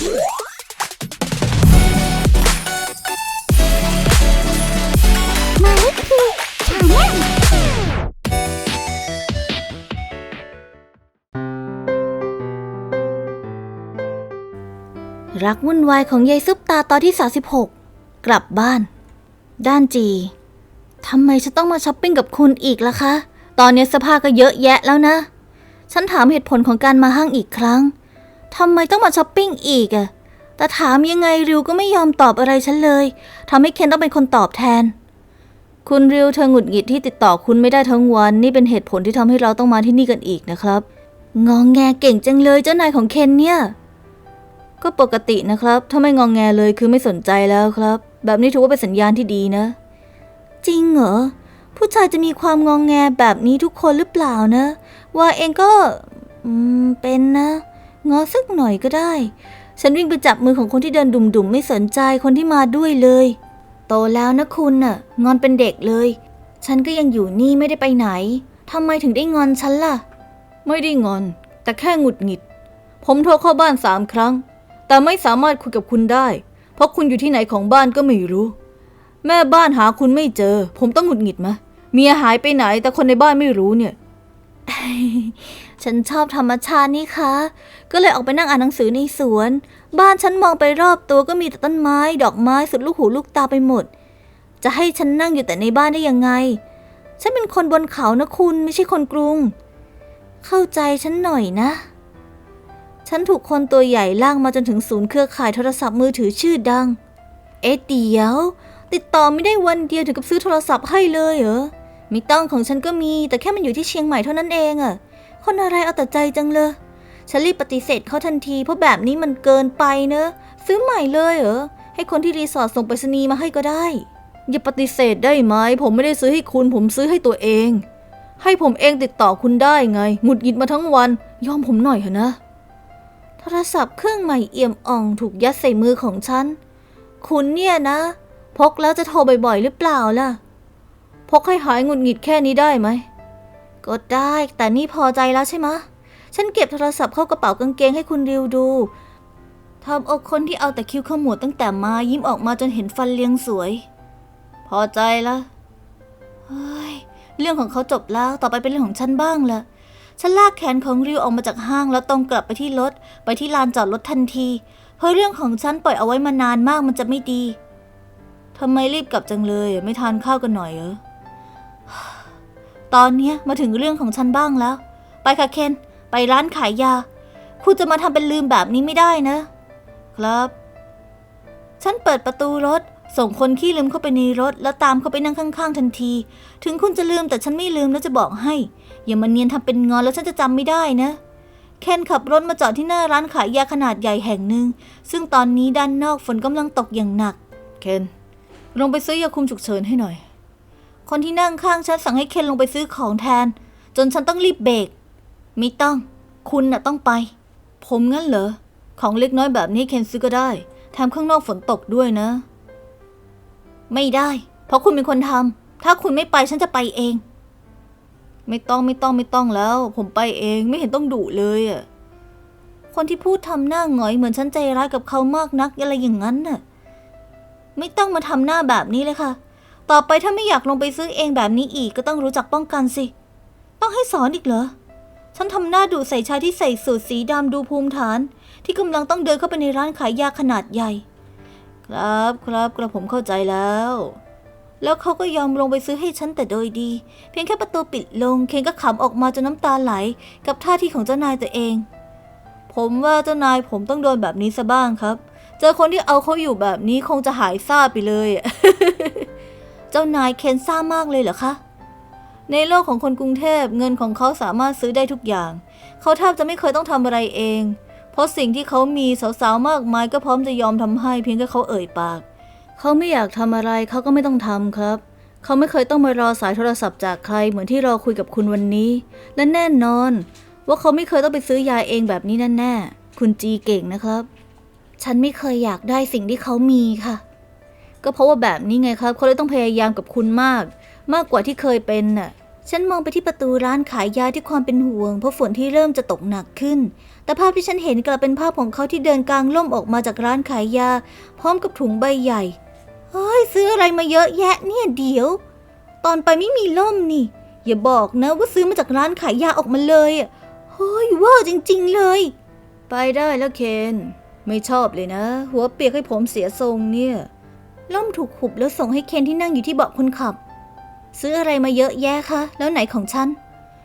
มาลิคีชาแนลรักวุ่นวายของยายซุปตาตอนที่ 36 กลับบ้าน ด้านจีทำไมฉันต้องมาช้อปปิ้งกับคุณอีกล่ะคะ ตอนนี้เสภาก็เยอะแยะแล้วนะ ฉันถามเหตุผลของการมาห้างอีกครั้ง ทำไมต้องมาช้อปปิ้งอีกอะแต่ถามยังไงริวก็ไม่ยอมตอบอะไรฉันเลยทำให้เคนต้องเป็นคนตอบแทน คุณริวเธอหงุดหงิดที่ติดต่อคุณไม่ได้ทั้งวัน นี่เป็นเหตุผลที่ทำให้เราต้องมาที่นี่กันอีกนะครับ งองแงเก่งจังเลยเจ้านายของเคนเนี่ย ก็ปกตินะครับ ถ้าไม่งองแงเลยคือไม่สนใจแล้วครับ แบบนี้ถือว่าเป็นสัญญาณที่ดีนะ จริงเหรอผู้ชายจะมีความงองแงแบบนี้ทุกคนหรือเปล่านะ ว่าเองก็อืมเป็นนะ งอสักหน่อยก็ได้ ฉันวิ่งไปจับมือของคนที่เดินดุ่มๆ ไม่สนใจคนที่มาด้วยเลย โตแล้วนะคุณน่ะ งอนเป็นเด็กเลย ฉันก็ยังอยู่นี่ไม่ได้ไปไหนทำไมถึงได้งอนฉันล่ะ ไม่ได้งอน แต่แค่หงุดหงิด ผมโทรเข้าบ้านสามครั้ง แต่ไม่สามารถคุยกับคุณได้ เพราะคุณอยู่ที่ไหนของบ้านก็ไม่รู้ แม่บ้านหาคุณไม่เจอ ผมต้องหงุดหงิดมะเมียหายไปไหนแต่คนในบ้านไม่รู้เนี่ย ฉันชอบธรรมชาตินี่คะ ก็เลยออกไปนั่งอ่านหนังสือในสวน บ้านฉันมองไปรอบตัวก็มีแต่ต้นไม้ ดอกไม้สุดลูกหูลูกตาไปหมด จะให้ฉันนั่งอยู่แต่ในบ้านได้ยังไง ฉันเป็นคนบนเขานะคุณไม่ใช่คนกรุง เข้าใจฉันหน่อยนะ ฉันถูกคนตัวใหญ่ล่างมาจนถึงศูนย์เครือข่ายโทรศัพท์มือถือชื่อดัง เอ๊ะเดี๋ยว ติดต่อไม่ได้วันเดียวถึงกับซื้อโทรศัพท์ให้เลยเหรอ ไม่ต้องของฉันก็มี แต่แค่มันอยู่ที่เชียงใหม่เท่านั้นเองอะคนอะไรเอาแต่ใจจังเลยฉันรีบปฏิเสธเขาทันที เพราะแบบนี้มันเกินไปเนอะ ซื้อใหม่เลยเหรอ ให้คนที่รีสอร์ทส่งไปรษณีย์มาให้ก็ได้ อย่าปฏิเสธได้ไหม ผมไม่ได้ซื้อให้คุณ ผมซื้อให้ตัวเอง ให้ผมเองติดต่อคุณได้ไงหงุดหงิดมาทั้งวัน ยอมผมหน่อยเถอะนะ โทรศัพท์เครื่องใหม่เอี่ยมอ่องถูกยัดใส่มือของฉัน คุณเนี่ยนะ พกแล้วจะโทรบ่อยๆหรือเปล่าล่ะ พกให้หายหงุดหงิดแค่นี้ได้ไหม ก็ได้ แต่นี่พอใจแล้วใช่ไหมฉันเก็บโทรศัพท์เข้ากระเป๋ากางเกงให้คุณริวดูทำอาคนที่เอาแต่คิ้วขมวดตั้งแต่มายิ้มออกมาจนเห็นฟันเลียงสวย พอใจละเฮ้ย เรื่องของเขาจบแล้วต่อไปเป็นเรื่องของฉันบ้างละฉันลากแขนของริวออกมาจากห้างแล้วตรงกลับไปที่รถ ไปที่ลานจอดรถทันที เพราะเรื่องของฉันปล่อยเอาไว้มานานมากมันจะไม่ดีทำไมรีบกลับจังเลย ไม่ทานข้าวกันหน่อยเหรอ ตอนเนี้ยมาถึงเรื่องของฉันบ้างแล้ว ไปค่ะเคน ไปร้านขายยา คุณจะมาทำเป็นลืมแบบนี้ไม่ได้นะ ครับ ฉันเปิดประตูรถ ส่งคนขี้ลืมเข้าไปในรถ แล้วตามเข้าไปนั่งข้าง ๆ ทันที ถึงคุณจะลืมแต่ฉันไม่ลืมแล้วจะบอกให้ อย่ามาเนียนทำเป็นงอนแล้วฉันจะจำไม่ได้นะเคนขับรถมาจอดที่หน้าร้านขายยาขนาดใหญ่แห่งหนึ่ง ซึ่งตอนนี้ด้านนอกฝนกำลังตกอย่างหนัก เคน ลงไปซื้อยาคุมฉุกเฉินให้หน่อย คนที่นั่งข้างฉันสั่งให้เคนลงไปซื้อของแทน จนฉันต้องรีบเบรกไม่ต้อง คุณน่ะต้องไป ผมงั้นเหรอ ของเล็กน้อยแบบนี้เคนซื้อก็ได้แถมข้างนอกฝนตกด้วยนะ ไม่ได้ เพราะคุณเป็นคนทำถ้าคุณไม่ไปฉันจะไปเอง ไม่ต้องไม่ต้องไม่ต้องแล้ว ผมไปเองไม่เห็นต้องดุเลยอะคนที่พูดทำหน้าหงอยเหมือนฉันใจร้ายกับเขามากนักอะไรอย่างนั้นน่ะ ไม่ต้องมาทำหน้าแบบนี้เลยค่ะ ต่อไปถ้าไม่อยากลงไปซื้อเองแบบนี้อีกก็ต้องรู้จักป้องกันสิ ต้องให้สอนอีกเหรอ ฉันทำหน้าดุใส่ชายที่ใส่สูทสีดำดูภูมิฐาน ที่กำลังต้องเดินเข้าไปในร้านขายยาขนาดใหญ่ ครับครับกระผมเข้าใจแล้ว แล้วเขาก็ยอมลงไปซื้อให้ฉันแต่โดยดี เพียงแค่ประตูปิดลง เคนก็ขำออกมาจนน้ำตาไหล กับท่าทีของเจ้านายตัวเอง ผมว่าเจ้านายผมต้องโดนแบบนี้ซะบ้างครับ เจอคนที่เอาเขาอยู่แบบนี้คงจะหายซ่าไปเลย เจ้านายเคนซ่ามากเลยเหรอคะ ในโลกของคนกรุงเทพเงินของเขาสามารถซื้อได้ทุกอย่าง เขาแทบจะไม่เคยต้องทำอะไรเอง เพราะสิ่งที่เขามีสาวๆมากมายก็พร้อมจะยอมทำให้เพียงแค่เขาเอ่ยปาก เขาไม่อยากทำอะไรเขาก็ไม่ต้องทำครับ เขาไม่เคยต้องมารอสายโทรศัพท์จากใครเหมือนที่รอคุยกับคุณวันนี้ และแน่นอน ว่าเขาไม่เคยต้องไปซื้อยาเองแบบนี้แน่ๆคุณจีเก่งนะครับ ฉันไม่เคยอยากได้สิ่งที่เขามีค่ะ ก็เพราะว่าแบบนี้ไงครับเขาเลยต้องพยายามกับคุณมาก มากกว่าที่เคยเป็นน่ะ ฉันมองไปที่ประตูร้านขายยาที่ความเป็นห่วง เพราะฝนที่เริ่มจะตกหนักขึ้น แต่ภาพที่ฉันเห็นกลับเป็นภาพของเขาที่เดินกลางล่มออกมาจากร้านขายยา พร้อมกับถุงใบใหญ่เฮ้ยซื้ออะไรมาเยอะแยะเนี่ยเดี๋ยว ตอนไปไม่มีล่มนี่ อย่าบอกนะว่าซื้อมาจากร้านขายยาออกมาเลยอะเฮ้ยเว่าจริง ๆ เลย ไปได้แล้วเคน ไม่ชอบเลยนะ หัวเปียกให้ผมเสียทรงเนี่ย ล่มถูกหุบแล้วส่งให้เคนที่นั่งอยู่ที่เบาะคนขับ ซื้ออะไรมาเยอะแยะคะแล้วไหนของฉัน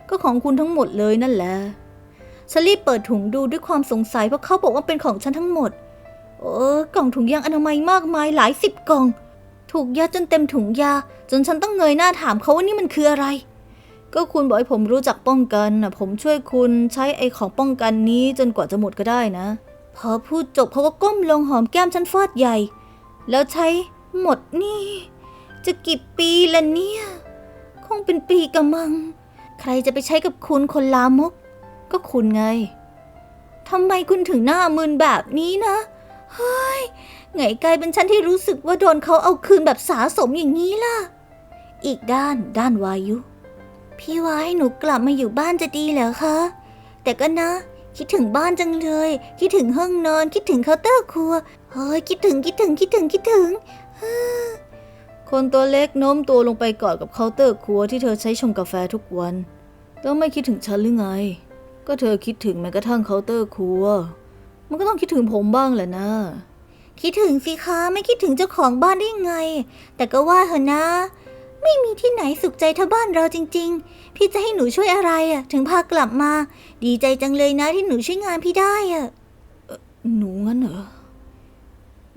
ก็ของคุณทั้งหมดเลยนั่นแหละฉันรีบเปิดถุงดูด้วยความสงสัยเพราะเขาบอกว่าเป็นของฉันทั้งหมดโอ้กล่องถุงยางอนามัยมากมายหลายสิบกล่อง ถูกยัดจนเต็มถุงยา จนฉันต้องเงยหน้าถามเขาว่านี่มันคืออะไร ก็คุณบอกให้ผมรู้จักป้องกันนะผมช่วยคุณใช้ไอ้ของป้องกันนี้จนกว่าจะหมดก็ได้นะ พอพูดจบเขาก็ก้มลงหอมแก้มฉันฟาดใหญ่ แล้วใช้ หมดนี่ จะกี่ปีละเนี่ย คงเป็นปีกะมัง ใครจะไปใช้กับคุณคนลามก ก็คุณไงทำไมคุณถึงหน้ามึนแบบนี้นะ เฮ้ย ไงกลายเป็นฉันที่รู้สึกว่าโดนเขาเอาคืนแบบสาสมอย่างนี้ล่ะ อีกด้านด้านวายุ พี่วาให้หนูกลับมาอยู่บ้านจะดีเหรอคะ แต่ก็นะ คิดถึงบ้านจังเลย คิดถึงห้องนอน คิดถึงเคาน์เตอร์ครัว เฮ้ย คิดถึงคิดถึงคิดถึงคิดถึง คนตัวเล็กโน้มตัวลงไปกอดกับเคาน์เตอร์ครัวที่เธอใช้ชงกาแฟทุกวัน แล้วไม่คิดถึงฉันหรือไง ก็เธอคิดถึงแม้กระทั่งเคาน์เตอร์ครัว มันก็ต้องคิดถึงผมบ้างแหละนะ คิดถึงสิคะไม่คิดถึงเจ้าของบ้านได้ไง แต่ก็ว่าเถอะนะ ไม่มีที่ไหนสุขใจเท่าบ้านเราจริง ๆ พี่จะให้หนูช่วยอะไรอะถึงพากลับมา ดีใจจังเลยนะที่หนูช่วยงานพี่ได้อะเอ่อหนูงั้นเหรอ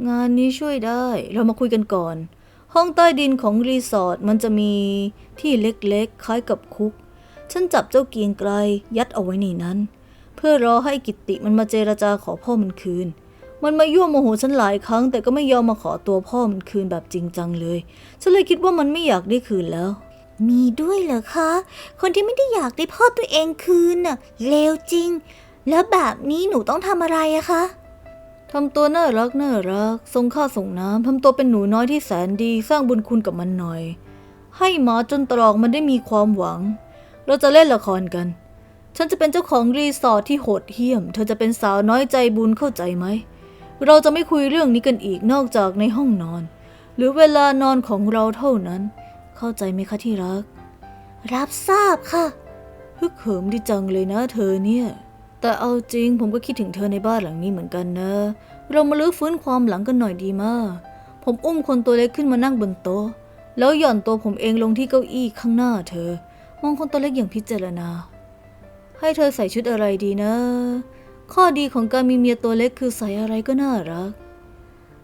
งานนี้ช่วยได้ เรามาคุยกันก่อน ห้องใต้ดินของรีสอร์ทมันจะมีที่เล็กๆ คล้ายกับคุก ฉันจับเจ้าเกียงไกรยัดเอาไว้ในนั้น เพื่อรอให้กิตติมันมาเจรจาขอพ่อมันคืน มันมายั่วโมโหฉันหลายครั้ง แต่ก็ไม่ยอมมาขอตัวพ่อมันคืนแบบจริงจังเลย ฉันเลยคิดว่ามันไม่อยากได้คืนแล้ว มีด้วยเหรอคะ คนที่ไม่ได้อยากได้พ่อตัวเองคืนน่ะเลวจริง แล้วแบบนี้หนูต้องทำอะไรอะคะ ทำตัวน่ารักน่ารักส่งข้าส่งน้ำทำตัวเป็นหนูน้อยที่แสนดีสร้างบุญคุณกับมันหน่อย ให้หมาจนตรอกมันได้มีความหวัง เราจะเล่นละครกัน ฉันจะเป็นเจ้าของรีสอร์ทที่โหดเหี้ยม เธอจะเป็นสาวน้อยใจบุญเข้าใจไหม เราจะไม่คุยเรื่องนี้กันอีกนอกจากในห้องนอน หรือเวลานอนของเราเท่านั้น เข้าใจไหมคะที่รัก รับทราบค่ะฮึกเหิมดีจังเลยนะเธอเนี่ย แต่เอาจริงผมก็คิดถึงเธอในบ้านหลังนี้เหมือนกันนะ เรามาลื้อฟื้นความหลังกันหน่อยดีมาก ผมอุ้มคนตัวเล็กขึ้นมานั่งบนโต๊ะ แล้วหย่อนตัวผมเองลงที่เก้าอี้ข้างหน้าเธอ มองคนตัวเล็กอย่างพิจารณา ให้เธอใส่ชุดอะไรดีนะ ข้อดีของการมีเมียตัวเล็กคือใส่อะไรก็น่ารัก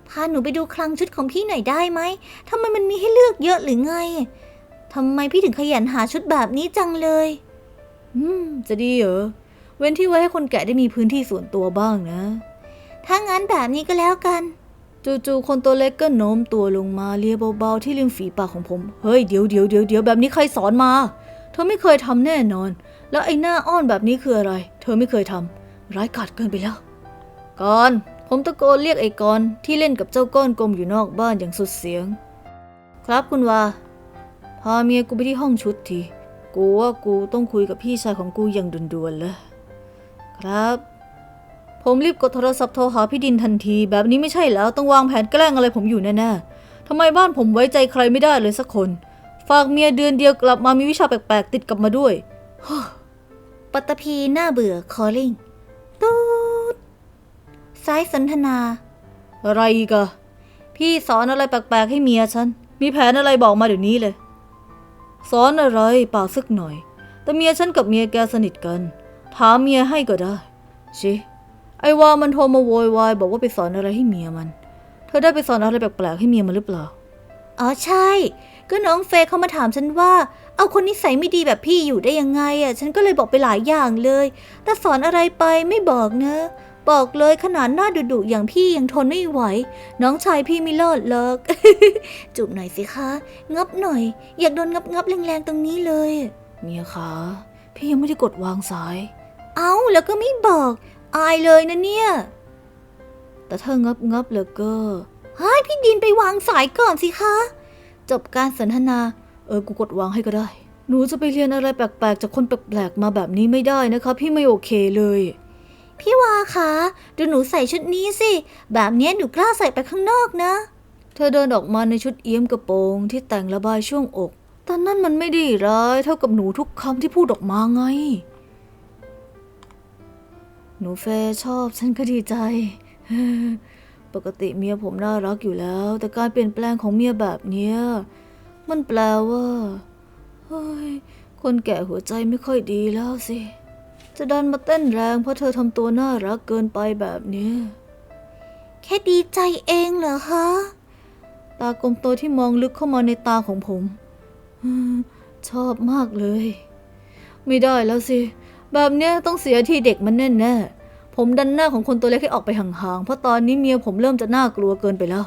พาหนูไปดูคลังชุดของพี่หน่อยได้ไหมทำไมมันมีให้เลือกเยอะหรือไงทำไมพี่ถึงขยันหาชุดแบบนี้จังเลย อืม จะดีเหรอ เว้นที่ไว้ให้คนแก่ได้มีพื้นที่ส่วนตัวบ้างนะ ถ้างั้นแบบนี้ก็แล้วกัน จู่ๆคนตัวเล็กก็โน้มตัวลงมาเลียเบาๆที่ริมฝีปากของผม เฮ้ยเดี๋ยวเดี๋ยวเดี๋ยวเดี๋ยวแบบนี้ใครสอนมา เธอไม่เคยทำแน่นอน แล้วไอ้หน้าอ้อนแบบนี้คืออะไร เธอไม่เคยทำร้ายกาจเกินไปแล้วก่อนผมตะโกนเรียกไอ้กอนที่เล่นกับเจ้าก้อนกลมอยู่นอกบ้านอย่างสุดเสียง ครับคุณวาพาเมียกูไปที่ห้องชุดที กูว่ากูต้องคุยกับพี่ชายของกูอย่างด่วนๆเลย ครับ ผมรีบกดโทรศัพท์โทรหาพี่ดินทันที แบบนี้ไม่ใช่แล้วต้องวางแผนแกล้งอะไรผมอยู่แน่ๆทำไมบ้านผมไว้ใจใครไม่ได้เลยสักคน ฝากเมียเดือนเดียวกลับมามีวิชาแปลกๆติดกลับมาด้วยปัตตภีหน้าเบื่อ calling ตูดสายสนทนา อะไรกะพี่สอนอะไรแปลกๆให้เมียฉัน มีแผนอะไรบอกมาเดี๋ยวนี้เลย สอนอะไรเปล่าสักหน่อย แต่เมียฉันกับเมียแกสนิทกัน ถามเมียให้ก็ได้ชิไอ้ว่ามันโทรมาโวยวายบอกว่าไปสอนอะไรให้เมียมัน เธอได้ไปสอนอะไรแปลกๆให้เมียมันหรือเปล่า อ๋อใช่ ก็น้องเฟยเขามาถามฉันว่า เอาคนนิสัยไม่ดีแบบพี่อยู่ได้ยังไงอะ ฉันก็เลยบอกไปหลายอย่างเลย แต่สอนอะไรไปไม่บอกนะ บอกเลยขนาดหน้าดุๆอย่างพี่ยังทนไม่ไหว น้องชายพี่ไม่รอดหรอกจูบหน่อยสิคะ งับหน่อย อยากโดนงับงับๆแรงๆตรงนี้เลย เมียคะ พี่ยังไม่ได้กดวางสาย เอ้าแล้วก็ไม่บอก อายเลยนะเนี่ย แต่ถ้างับงับๆแล้วก็ให้พี่ดินไปวางสายก่อนสิคะ จบการสนทนา เออกูกดวางให้ก็ได้ หนูจะไปเรียนอะไรแปลกๆ จากคนแปลกๆ มาแบบนี้ไม่ได้นะคะ พี่ไม่โอเคเลย พี่วาคะดูหนูใส่ชุดนี้สิ แบบเนี้ยหนูกล้าใส่ไปข้างนอกนะ เธอเดินออกมาในชุดเอี้ยมกระโปรงที่แต่งระบายช่วงอกแต่นั่นมันไม่ได้ร้ายเท่ากับหนูทุกคำที่พูดออกมาไง หนูเฟย์ชอบฉันก็ดีใจ ปกติเมียผมน่ารักอยู่แล้ว แต่การเปลี่ยนแปลงของเมียแบบเนี้ยมันแปลว่าเฮ้ยคนแก่หัวใจไม่ค่อยดีแล้วสิ จะดันมาเต้นแรงเพราะเธอทำตัวน่ารักเกินไปแบบเนี้ยแค่ดีใจเองเหรอคะตากลมโตที่มองลึกเข้ามาในตาของผมอืมชอบมากเลย ไม่ได้แล้วสิ แบบเนี้ยต้องเสียทีเด็กมันแน่ๆ ผมดันหน้าของคนตัวเล็กให้ออกไปห่างๆ เพราะตอนนี้เมียผมเริ่มจะน่ากลัวเกินไปแล้ว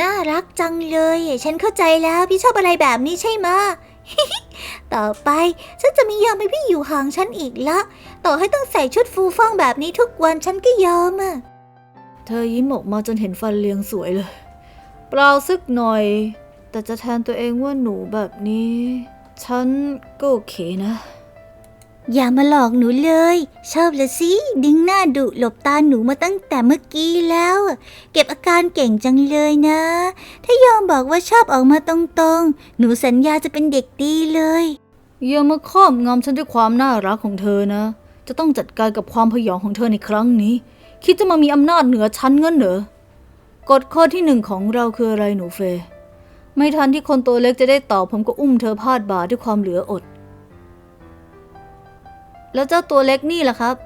น่ารักจังเลย ฉันเข้าใจแล้วพี่ชอบอะไรแบบนี้ใช่ไหมะ ต่อไปฉันจะไม่ยอมให้พี่อยู่ห่างฉันอีกละ ต่อให้ต้องใส่ชุดฟูฟ่องแบบนี้ทุกวันฉันก็ยอมอะ เธอยิ้มออกมาจนเห็นฟันเรียงสวยเลย เปล่าซึกหน่อย แต่จะแทนตัวเองว่าหนูแบบนี้ ฉันก็โอเคนะ อย่ามาหลอกหนูเลย ชอบละสิดิ้งหน้าดุหลบตาหนูมาตั้งแต่เมื่อกี้แล้ว เก็บอาการเก่งจังเลยนะ ถ้ายอมบอกว่าชอบออกมาตรงๆ หนูสัญญาจะเป็นเด็กดีเลยอย่ามาครอบงำฉันด้วยความน่ารักของเธอนะ จะต้องจัดการกับความพยองของเธอในครั้งนี้ คิดจะมามีอำนาจเหนือฉันงั้นเหรอกฎข้อที่หนึ่งของเราคืออะไรหนูเฟ ไม่ทันที่คนตัวเล็กจะได้ตอบผมก็อุ้มเธอพาดบ่าด้วยความเหลืออด แล้วเจ้าตัวเล็กนี่ล่ะครับ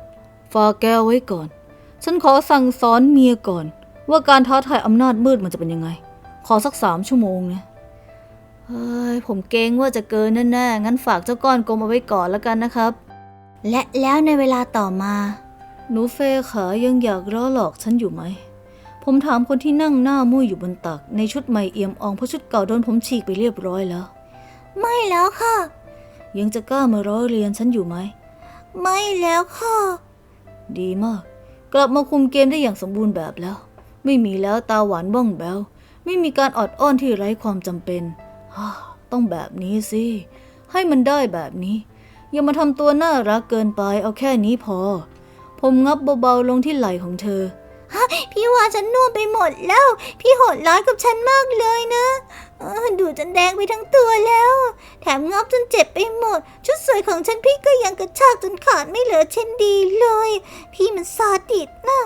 ฝากแก้วไว้ก่อน ฉันขอสั่งสอนเมียก่อน ว่าการท้าทายอำนาจมืดมันจะเป็นยังไง ขอสักสามชั่วโมงนะเฮ้ยผมเกรงว่าจะเกินแน่ๆ งั้นฝากเจ้าก้อนกลมเอาไว้ก่อนแล้วกันนะครับ และแล้วในเวลาต่อมา หนูเฟย์ขายังอยากล้อหลอกฉันอยู่ไหม ผมถามคนที่นั่งหน้ามุ่ยอยู่บนตัก ในชุดใหม่เอี่ยมอ่องเพราะชุดเก่าโดนผมฉีกไปเรียบร้อยแล้ว ไม่แล้วค่ะ ยังจะกล้ามาล้อเลียนฉันอยู่ไหม ไม่แล้วค่ะ ดีมาก กลับมาคุมเกมได้อย่างสมบูรณ์แบบแล้ว ไม่มีแล้วตาหวานบ้องแบวไม่มีการออดอ้อนที่ไร้ความจำเป็นต้องแบบนี้สิ ให้มันได้แบบนี้ อย่ามาทำตัวน่ารักเกินไปเอาแค่นี้พอ ผมงับเบาๆลงที่ไหล่ของเธอ พี่ว่าฉันน่วมไปหมดแล้ว พี่โหดร้ายกับฉันมากเลยนะเออดูจนแดงไปทั้งตัวแล้ว แถมงอบจนเจ็บไปหมด ชุดสวยของฉันพี่ก็ยังกระชากจนขาดไม่เหลือเช่นดีเลย พี่มันซาดิสนะ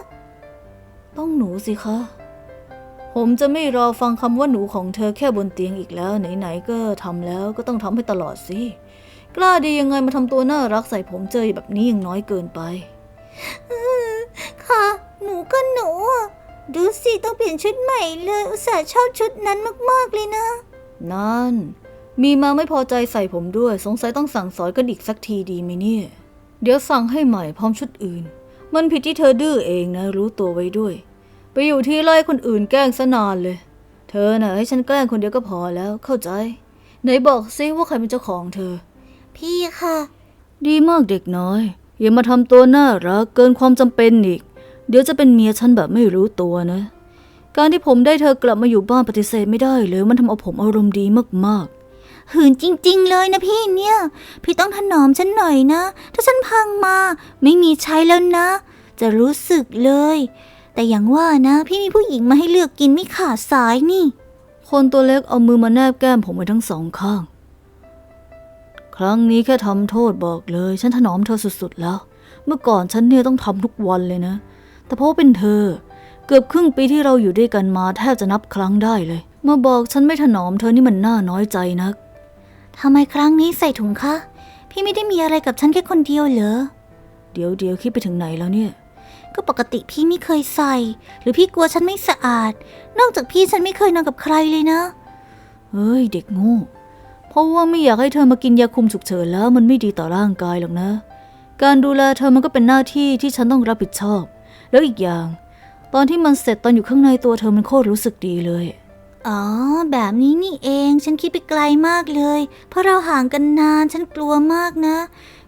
ต้องหนูสิคะ ผมจะไม่รอฟังคำว่าหนูของเธอแค่บนเตียงอีกแล้ว ไหนๆก็ทำแล้วก็ต้องทำให้ตลอดสิ กล้าดียังไงมาทำตัวน่ารักใส่ผมเจอแบบนี้ยังน้อยเกินไปค่ะหนู ก็หนูอะดูสิต้องเปลี่ยนชุดใหม่เลย อุตส่าห์ชอบชุดนั้นมากๆเลยนะ นั่น มีมาไม่พอใจใส่ผมด้วย สงสัยต้องสั่งสอนกันอีกสักทีดีไหมเนี่ย เดี๋ยวสั่งให้ใหม่พร้อมชุดอื่น มันผิดที่เธอดื้อเองนะ รู้ตัวไว้ด้วย ไปอยู่ที่ไล่คนอื่นแกล้งซะนานเลย เธอน่ะให้ฉันแกล้งคนเดียวก็พอแล้วเข้าใจ ไหนบอกซิว่าใครเป็นเจ้าของเธอ พี่ค่ะ ดีมากเด็กน้อย อย่ามาทำตัวน่ารักเกินความจำเป็นอีก เดี๋ยวจะเป็นเมียฉันแบบไม่รู้ตัวนะ การที่ผมได้เธอกลับมาอยู่บ้านปฏิเสธไม่ได้เลยมันทำเอาผมอารมณ์ดีมากหืนจริง ๆ เลยนะพี่เนี่ย พี่ต้องถนอมฉันหน่อยนะ ถ้าฉันพังมา ไม่มีใช้แล้วนะ จะรู้สึกเลย แต่อย่างว่านะ พี่มีผู้หญิงมาให้เลือกกินไม่ขาดสายนี่ๆคนตัวเล็กเอามือมาแนบแก้มผมไว้ทั้งสองข้าง ครั้งนี้แค่ทำโทษบอกเลย ฉันถนอมเธอสุดๆแล้ว เมื่อก่อนฉันเนี่ยต้องทำทุกวันเลยนะ แต่เพราะว่าเป็นเธอ เกือบครึ่งปีที่เราอยู่ด้วยกันมาแทบจะนับครั้งได้เลย มาบอกฉันไม่ถนอมเธอนี่มันน่าน้อยใจนักทำไมครั้งนี้ใส่ถุงคะ พี่ไม่ได้มีอะไรกับฉันแค่คนเดียวเหรอ เดี๋ยวเดี๋ยวคิดไปถึงไหนแล้วเนี่ย ก็ปกติพี่ไม่เคยใส่ หรือพี่กลัวฉันไม่สะอาด นอกจากพี่ฉันไม่เคยนอนกับใครเลยนะ เฮ้ยเด็กโง่ เพราะว่าไม่อยากให้เธอมากินยาคุมฉุกเฉินแล้วมันไม่ดีต่อร่างกายหรอกนะ การดูแลเธอมันก็เป็นหน้าที่ที่ฉันต้องรับผิดชอบ แล้วอีกอย่าง ตอนที่มันเสร็จตอนอยู่ข้างในตัวเธอมันโคตรรู้สึกดีเลย อ๋อ แบบนี้นี่เอง ฉันคิดไปไกลมากเลย เพราะเราห่างกันนาน ฉันกลัวมากนะ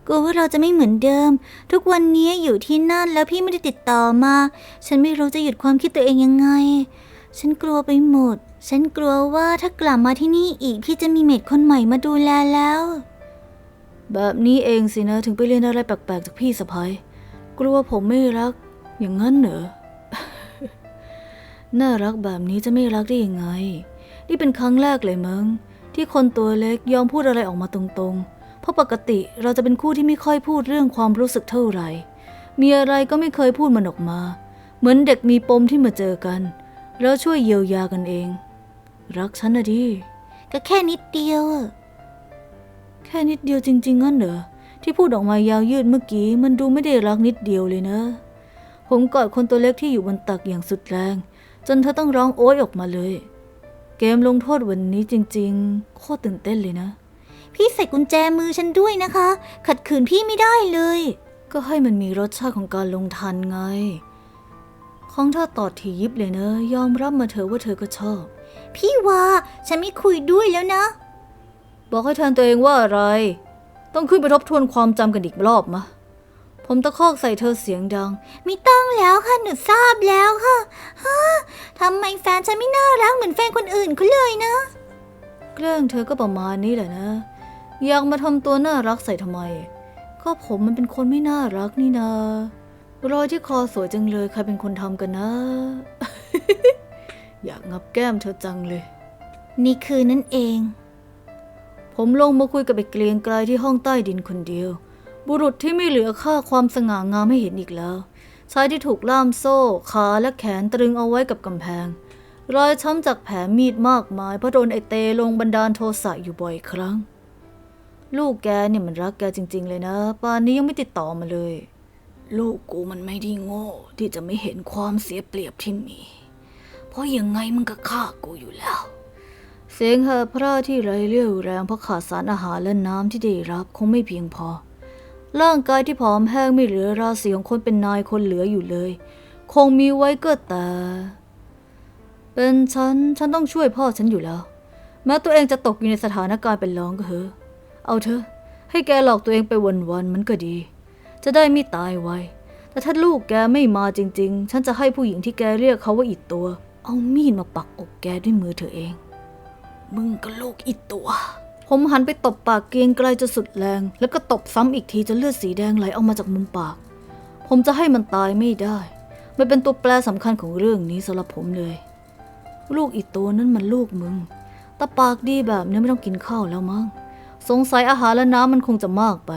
กลัวว่าเราจะไม่เหมือนเดิม ทุกวันนี้อยู่ที่นั่นแล้วพี่ไม่ได้ติดต่อมา ฉันไม่รู้จะหยุดความคิดตัวเองยังไง ฉันกลัวไปหมด ฉันกลัวว่าถ้ากลับมาที่นี่อีกพี่จะมีเมดคนใหม่มาดูแลแล้ว แบบนี้เองสินะถึงไปเรียนอะไรแปลกๆจากพี่สะพ้ยกลัวผมไม่รัก อย่างนั้นเหรอ น่ารักแบบนี้จะไม่รักได้ยังไง นี่เป็นครั้งแรกเลยมั้งที่คนตัวเล็กยอมพูดอะไรออกมาตรงๆ เพราะปกติเราจะเป็นคู่ที่ไม่ค่อยพูดเรื่องความรู้สึกเท่าไหร่ มีอะไรก็ไม่เคยพูดมันออกมา เหมือนเด็กมีปมที่มาเจอกัน แล้วช่วยเยียวยากันเอง รักฉันนะดิ ก็แค่นิดเดียวอะแค่นิดเดียวจริงๆงั้นเหรอที่พูดออกมายาวยืดเมื่อกี้มันดูไม่ได้รักนิดเดียวเลยนะ ผมกอดคนตัวเล็กที่อยู่บนตักอย่างสุดแรง จนเธอต้องร้องโอ๊ยออกมาเลย เกมลงโทษวันนี้จริงๆ โคตรตื่นเต้นเลยนะ พี่ใส่กุญแจมือฉันด้วยนะคะ ขัดขืนพี่ไม่ได้เลย ก็ให้มันมีรสชาติของการลงทันไง ของเธอตอดถี่ยิบเลยนะ ยอมรับมาเถอะว่าเธอก็ชอบ พี่ว่าฉันไม่คุยด้วยแล้วนะ บอกให้แทนตัวเองว่าอะไร ต้องขึ้นไปทบทวนความจำกันอีกรอบมะ ผมตะคอกใส่เธอเสียงดัง ไม่ต้องแล้วค่ะหนูทราบแล้วค่ะฮะทำไมแฟนฉันไม่น่ารักเหมือนแฟนคนอื่นเขาเลยนะ แกล้งเธอก็ประมาณนี้แหละนะอยากมาทำตัวน่ารักใส่ทำไม ก็ผมมันเป็นคนไม่น่ารักนี่นารอยที่คอสวยจังเลยใครเป็นคนทำกันนะ อยากงับแก้มเธอจังเลย นี่คือนั่นเอง ผมลงมาคุยกับไอ้เกรียงไกลที่ห้องใต้ดินคนเดียว บุรุษที่ไม่เหลือค่าความสง่างามให้เห็นอีกแล้ว ชายที่ถูกล่ามโซ่ ขาและแขนตรึงเอาไว้กับกำแพง รอยช้ำจากแผลมีดมากมายเพราะโดนไอเตลงบันดาลโทสะอยู่บ่อยครั้ง ลูกแกเนี่ยมันรักแกจริง ๆ เลยนะป่านนี้ยังไม่ติดต่อมาเลย ลูกกูมันไม่ได้โง่ ที่จะไม่เห็นความเสียเปรียบที่มี เพราะยังไงมันก็ฆ่ากูอยู่แล้วเสียงเห่อพระที่ไร้เรี่ยวแรงเพราะขาดสารอาหารและน้ำที่ได้รับคงไม่เพียงพอ ร่างกายที่ผอมแห้งไม่เหลือราศีของคนเป็นนายคนเหลืออยู่เลย คงมีไว้ก็แต่ เป็นฉัน ฉันต้องช่วยพ่อฉันอยู่แล้ว แม้ตัวเองจะตกอยู่ในสถานการณ์เป็นรองก็เถอะ เอาเถอะ ให้แกหลอกตัวเองไปวันๆมันก็ดี จะได้ไม่ตายไวแต่ถ้าลูกแกไม่มาจริง ๆ ฉันจะให้ผู้หญิงที่แกเรียกเขาว่าอีตัว เอามีดมาปักอกแกด้วยมือเธอเอง มึงก็ลูกอีตัว ผมหันไปตบปากเกรียงไกลจนสุดแรง แล้วก็ตบซ้ำอีกทีจนเลือดสีแดงไหลออกมาจากมุมปาก ผมจะให้มันตายไม่ได้ มันเป็นตัวแปรสำคัญของเรื่องนี้สำหรับผมเลย ลูกอีตัวนั้นมันลูกมึงแต่ปากดีแบบนี้ไม่ต้องกินข้าวแล้วมั้ง สงสัยอาหารและน้ำมันคงจะมากไป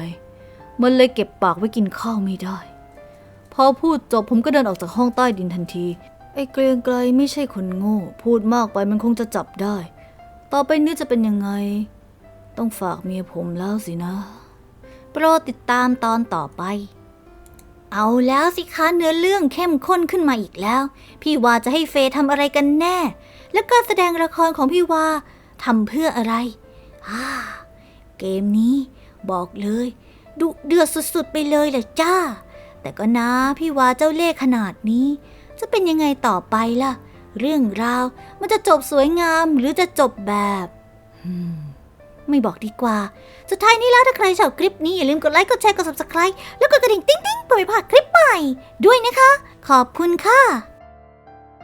มันเลยเก็บปากไว้กินข้าวไม่ได้ พอพูดจบผมก็เดินออกจากห้องใต้ดินทันที ไอ้เกรียงไกลไม่ใช่คนโง่ พูดมากไปมันคงจะจับได้ ต่อไปนี้จะเป็นยังไง ต้องฝากเมียผมแล้วสินะ โปรดติดตามตอนต่อไป เอาแล้วสิคะเนื้อเรื่องเข้มข้นขึ้นมาอีกแล้ว พี่วาจะให้เฟย์ทำอะไรกันแน่ แล้วการแสดงละครของพี่วาทำเพื่ออะไรอ่าเกมนี้บอกเลยดุเดือดสุดๆไปเลยแหละจ้า แต่ก็นะพี่วาเจ้าเล่ห์ขนาดนี้ จะเป็นยังไงต่อไปล่ะ เรื่องราวมันจะจบสวยงามหรือจะจบแบบ ไม่บอกดีกว่า สุดท้ายนี้แล้วถ้าใครชอบคลิปนี้ อย่าลืมกดไลค์ กดแชร์ กด subscribe แล้วกดกระดิ่งติ๊งๆเพื่อไม่พลาดคลิปใหม่ ด้วยนะคะ ขอบคุณค่ะ